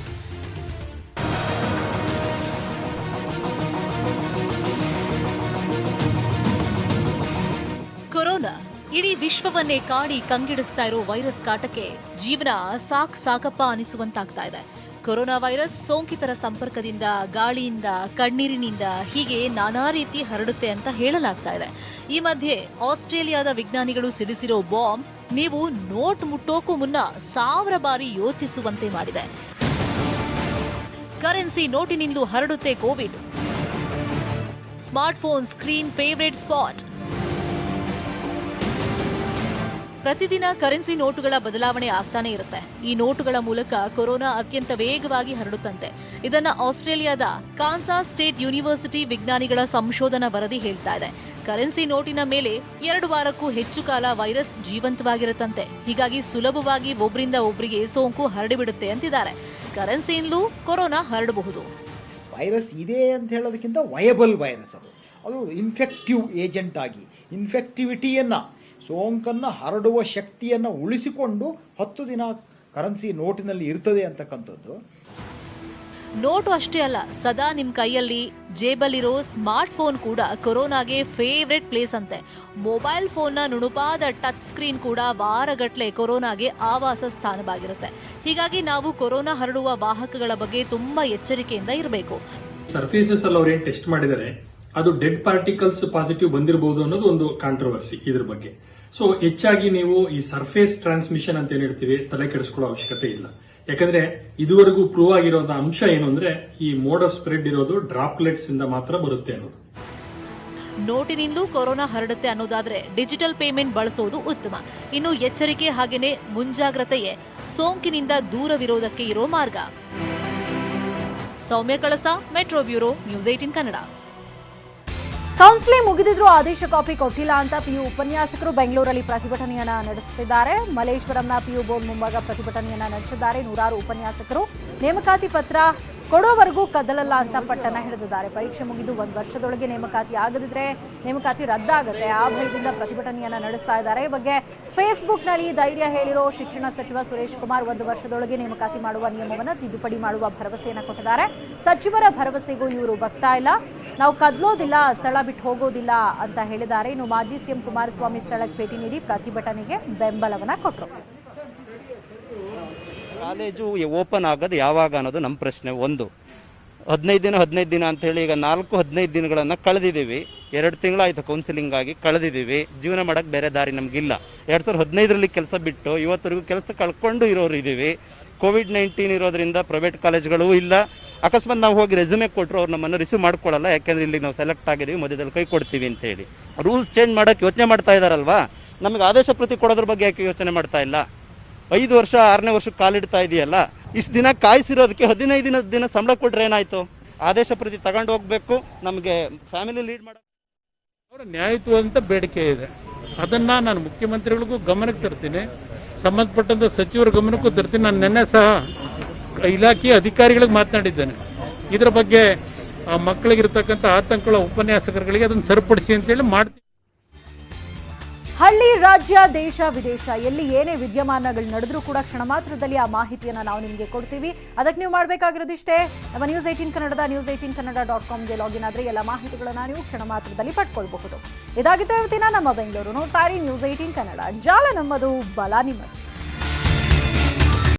ಇಡೀ ವಿಶ್ವವನ್ನೇ ಕಾಡಿ ಕಂಗಿಡಿಸ್ತಾ ಇರೋ ವೈರಸ್ ಕಾಟಕ್ಕೆ ಜೀವನ ಸಾಕ್ ಸಾಕಪ್ಪ ಅನಿಸುವಂತಾಗ್ತಾ ಇದೆ. ಕೊರೋನಾ ವೈರಸ್ ಸೋಂಕಿತರ ಸಂಪರ್ಕದಿಂದ, ಗಾಳಿಯಿಂದ, ಕಣ್ಣೀರಿನಿಂದ ಹೀಗೆ ನಾನಾ ರೀತಿ ಹರಡುತ್ತೆ ಅಂತ ಹೇಳಲಾಗ್ತಾ ಇದೆ. ಈ ಮಧ್ಯೆ ಆಸ್ಟ್ರೇಲಿಯಾದ ವಿಜ್ಞಾನಿಗಳು ಸಿಡಿಸಿರೋ ಬಾಂಬ್ ನೀವು ನೋಟ್ ಮುಟ್ಟೋಕ್ಕೂ ಮುನ್ನ ಸಾವಿರ ಬಾರಿ ಯೋಚಿಸುವಂತೆ ಮಾಡಿದೆ. ಕರೆನ್ಸಿ ನೋಟಿನಿಂದ ಹರಡುತ್ತೆ Covid. Smartphone screen favourite spot. ಪ್ರತಿದಿನ ಕರೆನ್ಸಿ ನೋಟುಗಳ ಬದಲಾವಣೆ ಆಗ್ತಾನೆ ಇರುತ್ತೆ. ಈ ನೋಟುಗಳ ಮೂಲಕ ಕೊರೋನಾ ಅತ್ಯಂತ ವೇಗವಾಗಿ ಹರಡುತ್ತಂತೆ. ಇದನ್ನ ಆಸ್ಟ್ರೇಲಿಯಾದ ಕಾನ್ಸಾ ಸ್ಟೇಟ್ ಯೂನಿವರ್ಸಿಟಿ ವಿಜ್ಞಾನಿಗಳ ಸಂಶೋಧನಾ ವರದಿ ಹೇಳ್ತಾ ಇದೆ. ಕರೆನ್ಸಿ ನೋಟಿನ ಮೇಲೆ ಎರಡು ವಾರಕ್ಕೂ ಹೆಚ್ಚು ಕಾಲ ವೈರಸ್ ಜೀವಂತವಾಗಿರುತ್ತಂತೆ. ಹೀಗಾಗಿ ಸುಲಭವಾಗಿ ಒಬ್ಬರಿಂದ ಒಬ್ಬರಿಗೆ ಸೋಂಕು ಹರಡಿಬಿಡುತ್ತೆ ಅಂತಿದ್ದಾರೆ. ಕರೆನ್ಸಿಯಿಂದಲೂ ಕೊರೋನಾ ಹರಡಬಹುದು. ವೈರಸ್ ಇದೆ ಅಂತ ಹೇಳೋದಕ್ಕಿಂತ ವಯಬಲ್ ವೈರಸ್ ಅದು. ಅದು ಇನ್ಫೆಕ್ಟಿವ್ ಏಜೆಂಟ್ ಆಗಿ ಇನ್ಫೆಕ್ಟಿವಿಟಿಯನ್ನು ಸೋಂಕನ್ನು ಹರಡುವ ಶಕ್ತಿಯನ್ನು ಉಳಿಸಿಕೊಂಡು ಹತ್ತು ದಿನ ಕರೆನ್ಸಿ ನೋಟಿನಲ್ಲಿ ಇರ್ತದೆ ಅಂತಕ್ಕಂಥದ್ದು. ನೋಟು ಅಷ್ಟೇ ಅಲ್ಲ ಸದಾ ನಿಮ್ ಕೈಯಲ್ಲಿ ಜೇಬಲ್ಲಿರೋ ಸ್ಮಾರ್ಟ್ ಫೋನ್ ಕೂಡ ಕೊರೋನಾಗೆ ಫೇವ್ರೆಟ್ ಪ್ಲೇಸ್ ಅಂತೆ. ಮೊಬೈಲ್ ಫೋನ್ನ ನುಣುಪಾದ ಟಚ್ ಸ್ಕ್ರೀನ್ ಕೂಡ ವಾರಗಟ್ಟಲೆ ಕೊರೋನಾಗೆ ಆವಾಸ ಸ್ಥಾನವಾಗಿರುತ್ತೆ. ಹೀಗಾಗಿ ನಾವು ಕೊರೋನಾ ಹರಡುವ ವಾಹಕಗಳ ಬಗ್ಗೆ ತುಂಬಾ ಎಚ್ಚರಿಕೆಯಿಂದ ಇರಬೇಕು. ಸರ್ಫೇಸಸ್ ಅಲ್ಲಿ ಅವ್ರು ಏನ್ ಟೆಸ್ಟ್ ಮಾಡಿದರೆ ಅದು ಡೆಡ್ ಪಾರ್ಟಿಕಲ್ಸ್ ಪಾಸಿಟಿವ್ ಬಂದಿರಬಹುದು ಅನ್ನೋದು ಒಂದು ಕಾಂಟ್ರವರ್ಸಿ ಇದ್ರ ಬಗ್ಗೆ. ಸೊ ಹೆಚ್ಚಾಗಿ ನೀವು ಈ ಸರ್ಫೇಸ್ ಟ್ರಾನ್ಸ್ಮಿಷನ್ ಅಂತ ಏನ್ ಹೇಳ್ತೀವಿ, ತಲೆ ಕೆಡಿಸ್ಕೊಳ್ಳೋ ಅವಶ್ಯಕತೆ ಇಲ್ಲ. ಯಾಕಂದ್ರೆ ಇದುವರೆಗೂ ಪ್ರೂವ್ ಆಗಿರೋದ ಅಂಶ ಏನು ಅಂದ್ರೆ, ಈ ಮೋಡ್ ಆಫ್ ಸ್ಪ್ರೆಡ್ ಇರೋದು ಡ್ರಾಪ್ಲೆಟ್ಸ್ ಇಂದ ಮಾತ್ರ ಬರುತ್ತೆ ಅನ್ನೋದು. ನೋಟಿನಿಂದಲೂ ಕೊರೋನಾ ಹರಡುತ್ತೆ ಅನ್ನೋದಾದ್ರೆ ಡಿಜಿಟಲ್ ಪೇಮೆಂಟ್ ಬಳಸೋದು ಉತ್ತಮ. ಇನ್ನು ಎಚ್ಚರಿಕೆ ಹಾಗೇನೆ ಮುಂಜಾಗ್ರತೆಯೇ ಸೋಂಕಿನಿಂದ ದೂರವಿರೋದಕ್ಕೆ ಇರೋ ಮಾರ್ಗ. Soumya Kalasa metro bureau news eighteen Kannada counselling ಮುಗಿದಿದ್ರು ಆದೇಶ ಕಾಪಿ ಕೊಟ್ಟಿಲ್ಲ ಅಂತ ಪಿಯು ಉಪನ್ಯಾಸಕರು ಬೆಂಗಳೂರಲ್ಲಿ ಪ್ರತಿಭಟನೆಯನ್ನ ನಡೆಸುತ್ತಿದ್ದಾರೆ. ಮಲ್ಲೇಶ್ವರಂನ ಪಿಯು ಬೋರ್ಡ್ ಮುಂಭಾಗ ಪ್ರತಿಭಟನೆಯನ್ನ ನಡೆಸಿದ್ದಾರೆ. ನೂರಾರು ಉಪನ್ಯಾಸಕರು ನೇಮಕಾತಿ ಪತ್ರ ಕೊಡೋವರೆಗೂ ಕದಲಲ್ಲ ಅಂತ ಪಟ್ಟಣ ಹಿಡಿದಿದ್ದಾರೆ. ಪರೀಕ್ಷೆ ಮುಗಿದು ಒಂದು ವರ್ಷದೊಳಗೆ ನೇಮಕಾತಿ ಆಗದಿದ್ರೆ ನೇಮಕಾತಿ ರದ್ದಾಗುತ್ತೆ. ಆ ಭಯದಿಂದ ಪ್ರತಿಭಟನೆಯನ್ನ ನಡೆಸ್ತಾ ಇದ್ದಾರೆ. ಈ ಬಗ್ಗೆ ಫೇಸ್ಬುಕ್ನಲ್ಲಿ ಧೈರ್ಯ ಹೇಳಿರೋ ಶಿಕ್ಷಣ ಸಚಿವ ಸುರೇಶ್ ಕುಮಾರ್ ಒಂದು ವರ್ಷದೊಳಗೆ ನೇಮಕಾತಿ ಮಾಡುವ ನಿಯಮವನ್ನು ತಿದ್ದುಪಡಿ ಮಾಡುವ ಭರವಸೆಯನ್ನು ಕೊಟ್ಟಿದ್ದಾರೆ. ಸಚಿವರ ಭರವಸೆಗೂ ಇವರು ಬಗ್ತಾ ಇಲ್ಲ. ನಾವು ಕದಲೋದಿಲ್ಲ, ಸ್ಥಳ ಬಿಟ್ಟು ಹೋಗೋದಿಲ್ಲ ಅಂತ ಹೇಳಿದ್ದಾರೆ. ಇನ್ನು ಮಾಜಿ ಸಿಎಂ ಕುಮಾರಸ್ವಾಮಿ ಸ್ಥಳಕ್ಕೆ ಭೇಟಿ ನೀಡಿ ಪ್ರತಿಭಟನೆಗೆ ಬೆಂಬಲವನ್ನ ಕೊಟ್ಟರು ಕಾಲೇಜು ಓಪನ್ ಆಗೋದು ಯಾವಾಗ ಅನ್ನೋದು ನಮ್ಮ ಪ್ರಶ್ನೆ ಒಂದು. ಹದಿನೈದು ದಿನ ಹದಿನೈದು ದಿನ ಅಂತ ಹೇಳಿ ಈಗ ನಾಲ್ಕು, ಹದಿನೈದು ದಿನಗಳನ್ನು ಕಳೆದಿದ್ದೀವಿ. ಎರಡು ತಿಂಗಳಾಯಿತು ಕೌನ್ಸಿಲಿಂಗ್ ಆಗಿ ಕಳೆದಿದ್ದೀವಿ. ಜೀವನ ಮಾಡೋಕ್ಕೆ ಬೇರೆ ದಾರಿ ನಮಗಿಲ್ಲ. ಎರಡು ಸಾವಿರದ ಹದಿನೈದರಲ್ಲಿ ಕೆಲಸ ಬಿಟ್ಟು ಇವತ್ತರೆಗೂ ಕೆಲಸ ಕಳ್ಕೊಂಡು ಇರೋರು ಇದ್ದೀವಿ. ಕೋವಿಡ್ ನೈನ್ಟೀನ್ ಇರೋದ್ರಿಂದ ಪ್ರೈವೇಟ್ ಕಾಲೇಜ್ಗಳೂ ಇಲ್ಲ. ಅಕಸ್ಮಾತ್ ನಾವು ಹೋಗಿ ರೆಸ್ಯೂಮೆ ಕೊಟ್ಟರು ಅವ್ರು ನಮ್ಮನ್ನು ರಿಸೀವ್ ಮಾಡ್ಕೊಳ್ಳಲ್ಲ. ಯಾಕೆಂದರೆ ಇಲ್ಲಿ ನಾವು ಸೆಲೆಕ್ಟ್ ಆಗಿದ್ದೀವಿ, ಮಧ್ಯದಲ್ಲಿ ಕೈ ಕೊಡ್ತೀವಿ ಅಂತೇಳಿ ರೂಲ್ಸ್ ಚೇಂಜ್ ಮಾಡೋಕ್ಕೆ ಯೋಚನೆ ಮಾಡ್ತಾ ಇದ್ದಾರಲ್ವಾ ನಮಗೆ ಆದೇಶ ಪ್ರತಿ ಕೊಡೋದ್ರ ಬಗ್ಗೆ ಯಾಕೆ ಯೋಚನೆ ಮಾಡ್ತಾ ಇಲ್ಲ? ಐದು ವರ್ಷ, ಆರನೇ ವರ್ಷಕ್ಕೆ ಕಾಲಿಡ್ತಾ ಇದೆಯಲ್ಲ, ಇಷ್ಟು ದಿನ ಕಾಯಿಸಿರೋದಕ್ಕೆ ಹದಿನೈದು ದಿನ ದಿನ ಸಂಬಳ ಕೊಟ್ರೆ ಏನಾಯ್ತು? ಆದೇಶ ಪ್ರತಿ ತಗೊಂಡು ಹೋಗ್ಬೇಕು, ನಮಗೆ ಫ್ಯಾಮಿಲಿ ಲೀಡ್ ಮಾಡೋ ಅವರ ನ್ಯಾಯಯುತವಾದಂಥ ಬೇಡಿಕೆ ಇದೆ. ಅದನ್ನ ನಾನು ಮುಖ್ಯಮಂತ್ರಿಗಳಿಗೂ ಗಮನಕ್ಕೆ ತರ್ತೀನಿ. ಸಂಬಂಧಪಟ್ಟಂತ ಸಚಿವರ ಗಮನಕ್ಕೂ ತರ್ತೀನಿ. ನಾನು ನಿನ್ನೆ ಸಹ ಇಲಾಖೆಯ ಅಧಿಕಾರಿಗಳಿಗೆ ಮಾತನಾಡಿದ್ದೇನೆ. ಇದರ ಬಗ್ಗೆ ಆ ಮಕ್ಕಳಿಗಿರ್ತಕ್ಕಂಥ ಆತಂಕಗಳ ಉಪನ್ಯಾಸಕರುಗಳಿಗೆ ಅದನ್ನು ಸರಿಪಡಿಸಿ ಅಂತೇಳಿ ಮಾಡ್ತೀನಿ. ಹಳ್ಳಿ ರಾಜ್ಯ, ದೇಶ, ವಿದೇಶ ಎಲ್ಲಿ ಏನೇ ವಿದ್ಯಮಾನಗಳು ನಡೆದ್ರೂ ಕೂಡ ಕ್ಷಣ ಮಾತ್ರದಲ್ಲಿ ಆ ಮಾಹಿತಿಯನ್ನು ನಾವು ನಿಮಗೆ ಕೊಡ್ತೀವಿ. ಅದಕ್ಕೆ ನೀವು ಮಾಡಬೇಕಾಗಿರೋದಿಷ್ಟೇ ನಮ್ಮ ನ್ಯೂಸ್ ಏಯ್ಟೀನ್ ಕನ್ನಡದ ನ್ಯೂಸ್ ಏಯ್ಟೀನ್ ಕನ್ನಡ ಡಾಟ್ ಕಾಮ್ಗೆ ಲಾಗಿನ್ ಆದರೆ ಎಲ್ಲ ಮಾಹಿತಿಗಳನ್ನು ನೀವು ಕ್ಷಣ ಮಾತ್ರದಲ್ಲಿ ಪಡ್ಕೊಳ್ಬಹುದು. ಇದಾಗಿದ್ದ ಇವತ್ತಿನ ನಮ್ಮ ಬೆಂಗಳೂರು ನೋಡ್ತಾ ನ್ಯೂಸ್ ಏಯ್ಟೀನ್ ಕನ್ನಡ. ಜಾಲ ನಮ್ಮದು, ಬಲ ನಿಮ್ಮದು.